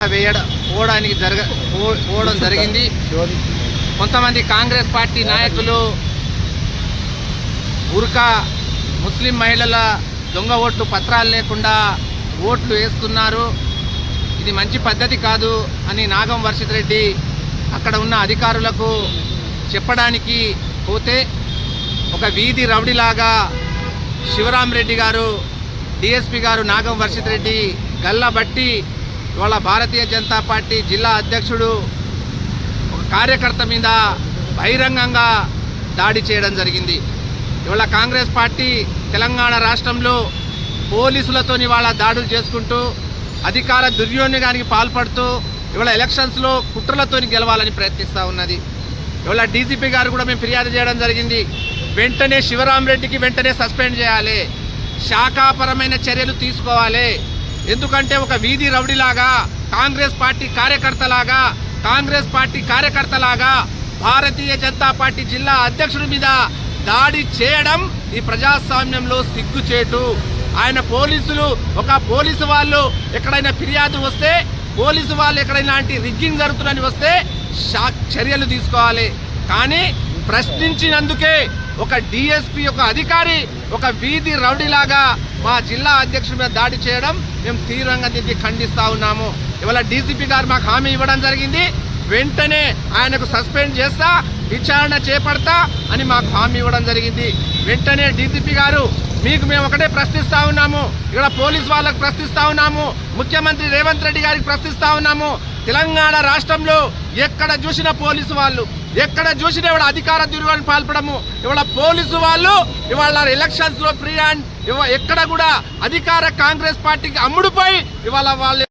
వేయడం పోవడానికి జరగ పో- పోవడం జరిగింది. కొంతమంది కాంగ్రెస్ పార్టీ నాయకులు ఉర్కా ముస్లిం మహిళల దొంగ ఓట్లు పత్రాలు లేకుండా ఓట్లు వేస్తున్నారు. ఇది మంచి పద్ధతి కాదు అని నాగం వర్షిత్ రెడ్డి అక్కడ ఉన్న అధికారులకు చెప్పడానికి పోతే ఒక వీధి రౌడీలాగా శివరాం రెడ్డి గారు డిఎస్పి గారు నాగం వర్షిత్ రెడ్డి గల్లబట్టి ఇవాళ భారతీయ జనతా పార్టీ జిల్లా అధ్యక్షుడు ఒక కార్యకర్త మీద బహిరంగంగా దాడి చేయడం జరిగింది. ఇవాళ కాంగ్రెస్ పార్టీ తెలంగాణ రాష్ట్రంలో పోలీసులతో ఇవాళ దాడులు చేసుకుంటూ అధికార దుర్వినియోగానికి పాల్పడుతూ ఇవాళ ఎలక్షన్స్లో కుట్రలతో గెలవాలని ప్రయత్నిస్తూ ఉన్నది. ఇవాళ డీజీపీ గారు కూడా మేము ఫిర్యాదు చేయడం జరిగింది. వెంటనే శివరాం రెడ్డికి వెంటనే సస్పెండ్ చేయాలి. శాఖాపరమైన చర్యలు తీసుకోవాలి. ఎందుకంటే ఒక వీధి రౌడీలాగా కాంగ్రెస్ పార్టీ కార్యకర్తలాగా కాంగ్రెస్ పార్టీ కార్యకర్తలాగా భారతీయ జనతా పార్టీ జిల్లా అధ్యక్షుడి మీద దాడి చేయడం ఈ ప్రజాస్వామ్యంలో సిగ్గుచేటు. ఆయన పోలీసులు ఒక పోలీసు వాళ్ళు ఎక్కడైనా ఫిర్యాదు వస్తే పోలీసు వాళ్ళు ఎక్కడైనా లాంటి రిగ్గింగ్ జరుగుతుందని వస్తే షా- చర్యలు తీసుకోవాలి. కానీ ప్రశ్నించినందుకే ఒక డిఎస్పి ఒక అధికారి ఒక వీధి రౌడీలాగా మా జిల్లా అధ్యక్షుడి మీద దాడి చేయడం మేము తీవ్రంగా దీన్ని ఖండిస్తా ఉన్నాము. ఇవాళ డీసీపీ గారు మాకు హామీ ఇవ్వడం జరిగింది. వెంటనే ఆయనకు సస్పెండ్ చేస్తా విచారణ చేపడతా అని మాకు హామీ ఇవ్వడం జరిగింది. వెంటనే డీసీపీ గారు మీకు మేము ఒకటే ప్రశ్నిస్తా ఉన్నాము. ఇక్కడ పోలీస్ వాళ్ళకు ప్రశ్నిస్తా ఉన్నాము. ముఖ్యమంత్రి రేవంత్ రెడ్డి గారికి ప్రశ్నిస్తా ఉన్నాము. తెలంగాణ రాష్ట్రంలో ఎక్కడ చూసిన పోలీసు వాళ్ళు ఎక్కడ చూసిన ఇవాళ అధికార దుర్వాన్ని పాల్పడము. ఇవాళ పోలీసు వాళ్ళు ఇవాళ ఎలక్షన్స్లో ఫ్రీ అండ్ ఎక్కడ కూడా అధికార కాంగ్రెస్ పార్టీకి అమ్ముడుపోయి ఇవాళ వాళ్ళు